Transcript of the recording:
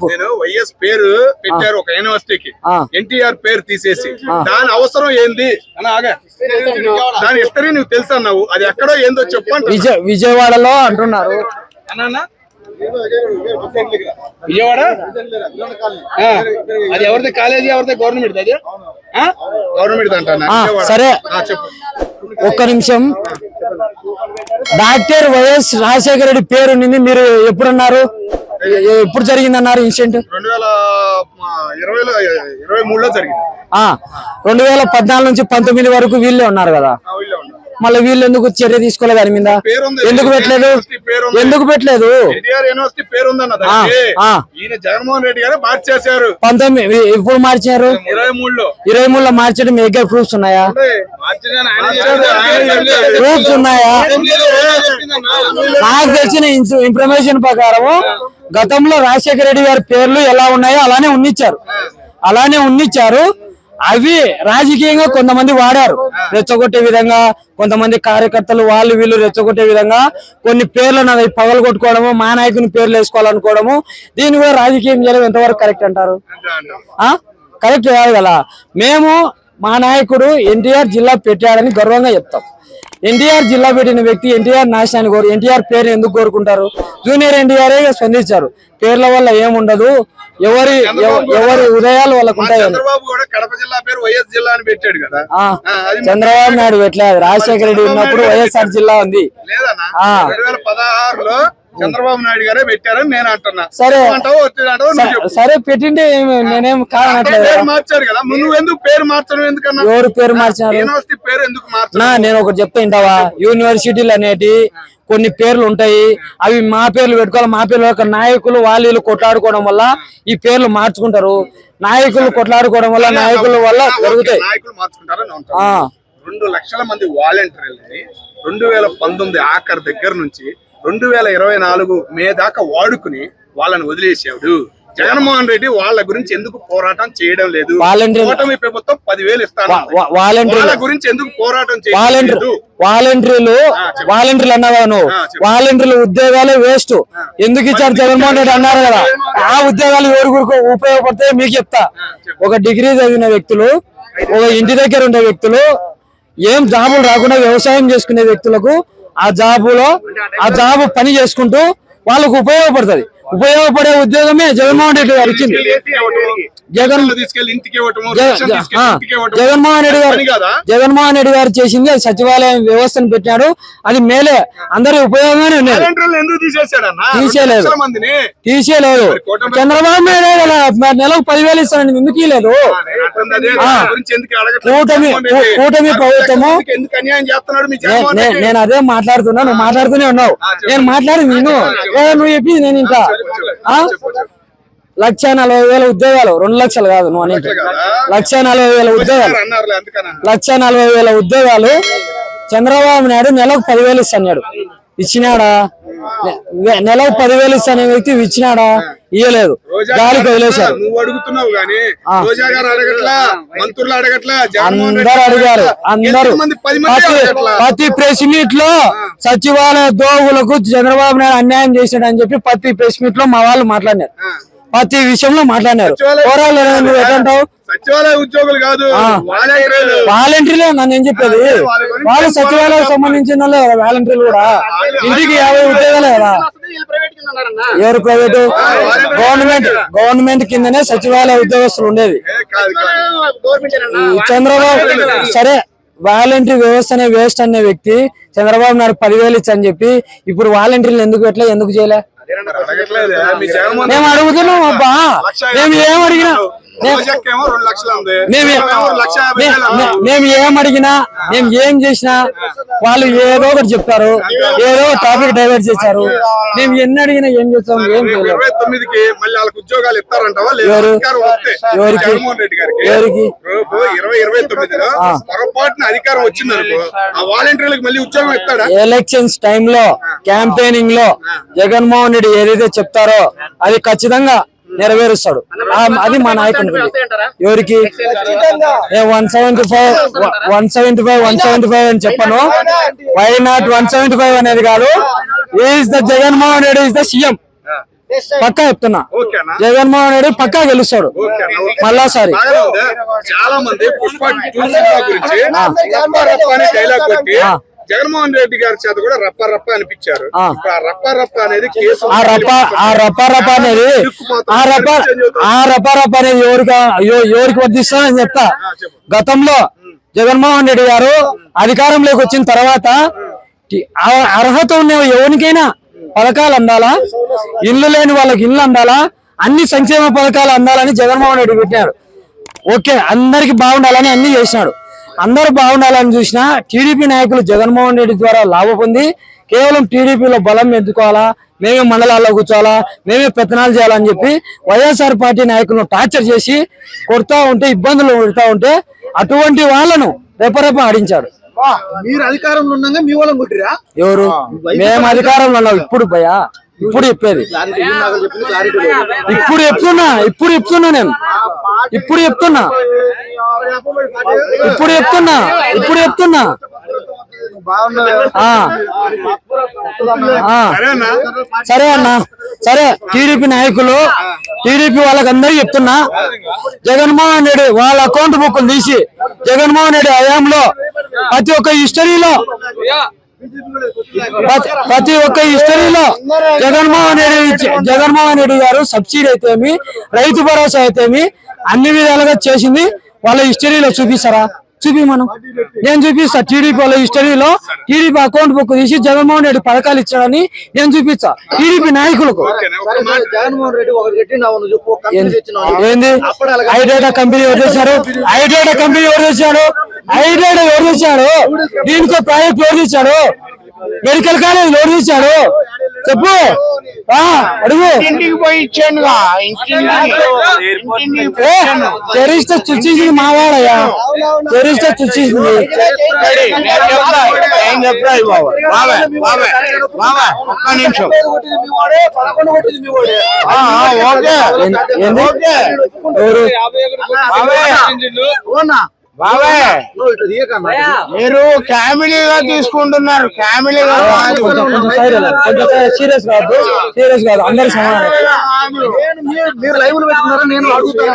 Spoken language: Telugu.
చెప్పు. నేను వైఎస్ పేరు పెట్టారు ఒక యూనివర్సిటీకి. ఎన్టీఆర్ పేరు తీసేసి. దాని అవసరం ఏంది? అని ఆగా. దాని హిస్టరీ నువ్వు తెలుసు అన్నావు. అది ఎక్కడో ఏందో చెప్పు అంటున్నా. విజయ విజయవాడలో అంటున్నారు. అన్నా? విజయవాడ? అది ఎవరిది? కాలేజీ ఎవరిది? గవర్నమెంట్ అది? గవర్నమెంట్ అంటానా. సరే. ఒక్క నిమిషం. డాక్టర్ వైఎస్ రాజశేఖర రెడ్డి పేరు నింది మీరు ఎప్పుడన్నారు? ఎప్పుడు జరిగిందన్నారు ఇన్సిడెంట్ రెండు వేల ఇరవైలో ఇరవై మూడులో జరిగింది ఆ రెండు వేల పద్నాలుగు నుంచి పంతొమ్మిది వరకు వీళ్ళే ఉన్నారు కదా. మళ్ళీ వీళ్ళు ఎందుకు చర్య తీసుకోలేదు దాని మీద. ఎందుకు పెట్టలేదు. ఎందుకు పెట్టలేదు? జగన్మోహన్ రెడ్డి గారు మార్చేశారు. పంతొమ్మిది ఎప్పుడు మార్చారు? ఇరవై మూడులో. ఇరవై మూడులో మార్చడం మీ దగ్గర ప్రూఫ్స్ ఉన్నాయా? ప్రూఫ్స్ ఉన్నాయా? నాకు తెలిసిన ఇన్ఫ- ఇన్ఫర్మేషన్ ప్రకారం గతంలో రాజశేఖర రెడ్డి గారి పేర్లు ఎలా ఉన్నాయో అలానే ఉన్నిచ్చారు. అలానే ఉన్నిచ్చారు. అవి రాజకీయంగా కొంతమంది వాడారు. రెచ్చగొట్టే విధంగా కొంతమంది కార్యకర్తలు వాళ్ళు వీళ్ళు రెచ్చగొట్టే విధంగా కొన్ని పేర్లను అవి పగలు కొట్టుకోవడము మా నాయకుని పేర్లు వేసుకోవాలనుకోవడము. దీన్ని కూడా రాజకీయం చేయడం ఎంతవరకు కరెక్ట్ అంటారు? ఆ? కరెక్ట్ కాదు కదా. మేము మా నాయకుడు ఎన్టీఆర్ జిల్లా పెట్టాడని గర్వంగా చెప్తాం. ఎన్టీఆర్ జిల్లా పెట్టిన వ్యక్తి ఎన్టీఆర్ నాశనాన్ని కోరు ఎన్టీఆర్ పేరు ఎందుకు కోరుకుంటారు? జూనియర్ ఎన్టీఆర్ స్పందించారు. పేర్ల వల్ల ఏముండదు? ఎవరి ఎవ- ఎవరి ఉదయాలు వాళ్ళకు ఉంటాయని చంద్రబాబు కూడా కడప జిల్లా పేరు వైఎస్ జిల్లా అని పెట్టాడు కదా. ఆ, ఆ, అది చంద్రబాబు నాయుడు పెట్టలేదు రాజశేఖర రెడ్డి ఉన్నప్పుడు వైఎస్ఆర్ జిల్లా ఉంది. పదహారులో చంద్రబాబు నాయుడు గారే పెట్టారని నేను అంటున్నా. సరే. సరే పెట్టిండే నేనేం పేరు మార్చారు కదా. నువ్వు ఎందుకు పేరు మార్చడం ఎందుకన్నా? ఎవరు పేరు మార్చారు? యూనివర్సిటీ పేరు ఎందుకు మార్చడం? నా నేను ఒకటి చెప్తా వింటావా? యూనివర్సిటీలు అనేటి కొన్ని పేర్లు ఉంటాయి. అవి మా పేర్లు పెట్టుకోవాలి. మా పేర్లు ఒక నాయకులు వాళ్ళు కొట్లాడుకోవడం వల్ల ఈ పేర్లు మార్చుకుంటారు. నాయకులు కొట్లాడుకోవడం వల్ల నాయకుల వల్ల జరుగుతాయి రెండు లక్షల మంది వాలంటీర్లని రెండు వేల పంతొమ్మిది ఆఖరి దగ్గర నుంచి రెండు వేల ఇరవై నాలుగు మే దాకా వాడుకుని వాళ్ళని వదిలేసాడు. జగన్మోహన్ రెడ్డి వాళ్ళ గురించి ఎందుకు పోరాటం చేయడం లేదు? కూటమి ప్రభుత్వం పదివేలు ఇస్తాను వాళ్ళ గురించి ఎందుకు పోరాటం చేయడం వాలంటీర్ లేదు? వాలంటీర్లు వాలంటీర్లు అన్నావా నువ్వు. వాలంటీర్లు ఉద్యోగాలే వేస్ట్. ఎందుకు ఇచ్చారు జగన్మోహన్ రెడ్డి అన్నారు కదా? ఆ ఉద్యోగాలు ఎవరికి ఉపయోగపడతాయో మీకు చెప్తా. ఒక డిగ్రీ చదివిన వ్యక్తులు ఒక ఇంటి దగ్గర ఉండే వ్యక్తులు ఏం జాబులు రాకుండా వ్యవసాయం చేసుకునే వ్యక్తులకు ఆ జాబులో ఆ జాబు పని చేసుకుంటూ వాళ్ళకు ఉపయోగపడుతుంది. ఉపయోగపడే ఉద్యోగమే జగన్మోహన్ రెడ్డి గారు ఇచ్చింది ఇంటికి ఇవ్వటము, జగన్. జగన్మోహన్ రెడ్డి గారు జగన్మోహన్ రెడ్డి గారు చేసింది అది సచివాలయం వ్యవస్థను పెట్టాడు అది మేలే. అందరి ఉపయోగంగానే ఉన్నది. తీసేశాడన్నా? తీసేయలేదు. తీసేయలేదు చంద్రబాబు నాయుడు నెలకు పదివేలు ఇస్తానని ఎందుకు ఇవ్వలేదు అడగట్లేదు? కూటమి-? కూటమి ప్రభుత్వము-? నేను అదే మాట్లాడుతున్నా నువ్వు మాట్లాడుతూనే ఉన్నావు. నేను మాట్లాడి నేను నువ్వు చెప్పింది నేను ఇంకా? లక్ష నలభై వేల ఉద్యోగాలు రెండు లక్షలు కాదు నువ్వు అనేది? లక్ష నలభై వేల ఉద్యోగాలు లక్ష నలభై వేల ఉద్యోగాలు చంద్రబాబు నాయుడు నెలకు పదివేలు ఇస్తున్నాడు. ఇచ్చినాడా? నెలకు పదివేలు ఇస్తానే వ్యక్తి ఇచ్చినాడా? ఇయ్యలేదు. గాలికి వదిలేశారు. అందరు అడిగారు. అందరూ ప్రతి ప్రెస్ మీట్లో సచివాలయ దోగులకు చంద్రబాబు నాయుడు అన్యాయం చేశాడు అని చెప్పి ప్రతి ప్రెస్ మీట్లో మా వాళ్ళు మాట్లాడినారు. ప్రతి విషయంలో మాట్లాడినారు. పోరాలు నువ్వు ఎటంటావు సచివాలయ ఉద్యోగులు కాదు వాలంటీర్లు. వాలంటీర్లే నన్ను ఏం చెప్పేది. వాళ్ళు సచివాలయం సంబంధించిన వాలంటీర్లు కూడా. ఇంటికి యాభై ఉద్యోగాలే కదా. ఎవరు ప్రైవేట్? గవర్నమెంట్ గవర్నమెంట్ కిందనే సచివాలయ ఉద్యోగస్తులు ఉండేది చంద్రబాబు సరే వాలంటరీ వ్యవస్థనే వేస్ట్ అనే వ్యక్తి చంద్రబాబు నాయుడు పదివేలు ఇచ్చని చెప్పి ఇప్పుడు వాలంటీర్లు ఎందుకు పెట్టలే ఎందుకు చేయలే? మేము అడుగుతున్నాం అబ్బా. మేము ఏం అడిగినా మేము- ఏం అడిగినా మేము ఏం చేసినా వాళ్ళు ఏదో ఒకటి చెప్తారు ఏదో ఒక టాపిక్ డైవర్ట్ చేశారు. మేము ఎన్ని అడిగినా ఏం చేస్తాం ఏం చేయలేదు ఎవరికి? ఎవరికి? ఎలక్షన్స్ టైంలో క్యాంపెయినింగ్లో జగన్మోహన్ రెడ్డి ఏదైతే చెప్తారో అది ఖచ్చితంగా నెరవేరుస్తాడు. అది మా నాయకుడికి ఎవరికి? One seventy five one seventy five one seventy five అని చెప్పను. Why not one seventy five అనేది కాదు. Is the Jaganmohan Reddy is the CM పక్కా చెప్తున్నా. ఓకేనా? జగన్మోహన్ రెడ్డి పక్కా గెలుస్తాడు. మళ్ళాసారి? చాలా మంది పుష్ప గురించి అనే. జగన్మోహన్ రెడ్డి గారి చేత కూడా రప్ప రప్ప అనిపించారు. ఆ. రప్ప రప్ప అనేది కేసు ఆ రప్ప ఆ రప్ప రప్ప అనేది ఆ రప్ప ఆ రప్ప రప్ప అనేది ఎవరికి ఎవ- ఎవరికి వర్తిస్తుందని చెప్తా. గతంలో జగన్మోహన్ రెడ్డి గారు అధికారంలోకి వచ్చిన తర్వాత అర్హత ఉన్న ఎవరికైనా పథకాలు అందాలా? ఇల్లు లేని వాళ్ళకి ఇల్లు అందాలా? అన్ని సంక్షేమ పథకాలు అందాలని జగన్మోహన్ రెడ్డి పెట్టాడు ఓకే అందరికి బాగుండాలని అన్ని చేసినాడు. అందరూ బాగుండాలని చూసినా టీడీపీ నాయకులు జగన్మోహన్ రెడ్డి ద్వారా లాభ పొంది కేవలం టీడీపీలో బలం ఎత్తుకోవాలా మేమే మండలాల్లో కూర్చోవాలా? మేమే పెత్తనాలు చేయాలని చెప్పి వైఎస్ఆర్ పార్టీ నాయకులను టార్చర్ చేసి కొడతా ఉంటే ఇబ్బందులు పెడతా ఉంటే అటువంటి వాళ్ళను రెపరెప ఆడించాడు మీరు అధికారంలో ఉండగా మీ వాళ్ళని కొట్టిరా? ఎవరు? మేము అధికారంలో ఉన్నాం. ఇప్పుడు భయ్యా ఇప్పుడు చెప్పేది. ఇప్పుడు చెప్తున్నా ఇప్పుడు చెప్తున్నా నేను. ఇప్పుడు చెప్తున్నా. ఇప్పుడు చెప్తున్నా ఇప్పుడు చెప్తున్నా. సరే అన్న సరే. టీడీపీ నాయకులు టీడీపీ వాళ్ళకందరికీ చెప్తున్నా. జగన్మోహన్ రెడ్డి వాళ్ళ అకౌంట్ బుక్ తీసి జగన్మోహన్ రెడ్డి హయాంలో ప్రతి ఒక్క హిస్టరీలో ప్రతి- ఒక్క హిస్టరీలో జగన్మోహన్ రెడ్డి జగన్మోహన్ రెడ్డి గారు సబ్సిడీ అయితేమి రైతు భరోసా అయితేమి అన్ని విధాలుగా చేసింది వాళ్ళ హిస్టరీలో చూపిస్తారా? చూపి మనం నేను చూపిస్తా టీడీపీ వాళ్ళ హిస్టరీలో టీడీపీ అకౌంట్ బుక్ తీసి జగన్మోహన్ రెడ్డి పథకాలు ఇచ్చాడని నేను చూపిస్తా? టీడీపీ నాయకులకు. ఏంది? ఐడేటా కంపెనీ ఎవరు తెచ్చారు? ఐడేటా కంపెనీ ఎవరు తెచ్చాడు ఐడేటా ఎవరు తెచ్చాడు దీనికో ప్రాజెక్ట్ ఎవరు తెచ్చాడు మెడికల్ కాలేజ్ ఎవరు తెచ్చాడు చెప్పు. ఆ, అడుగు. ఇంటికి పోయి ఏ, చరిష్ట చుచ్చేసింది మావాడయ్యా. చరిష్ట బాబా ఒక్క నిమిషం. కొట్టింది మీ వాడే పదకొండు కొట్టింది మీ వాడే. ఆ, ఆ, ఓకే. తీయకన్నా మీరు ఫ్యామిలీగా తీసుకుంటున్నారు ఫ్యామిలీగా సీరియస్ కాదు సీరియస్ కాదు అందరు సమానం నేను మీరు- మీరు లైవ్ పెట్టుకున్నారా నేను అడుగుతాను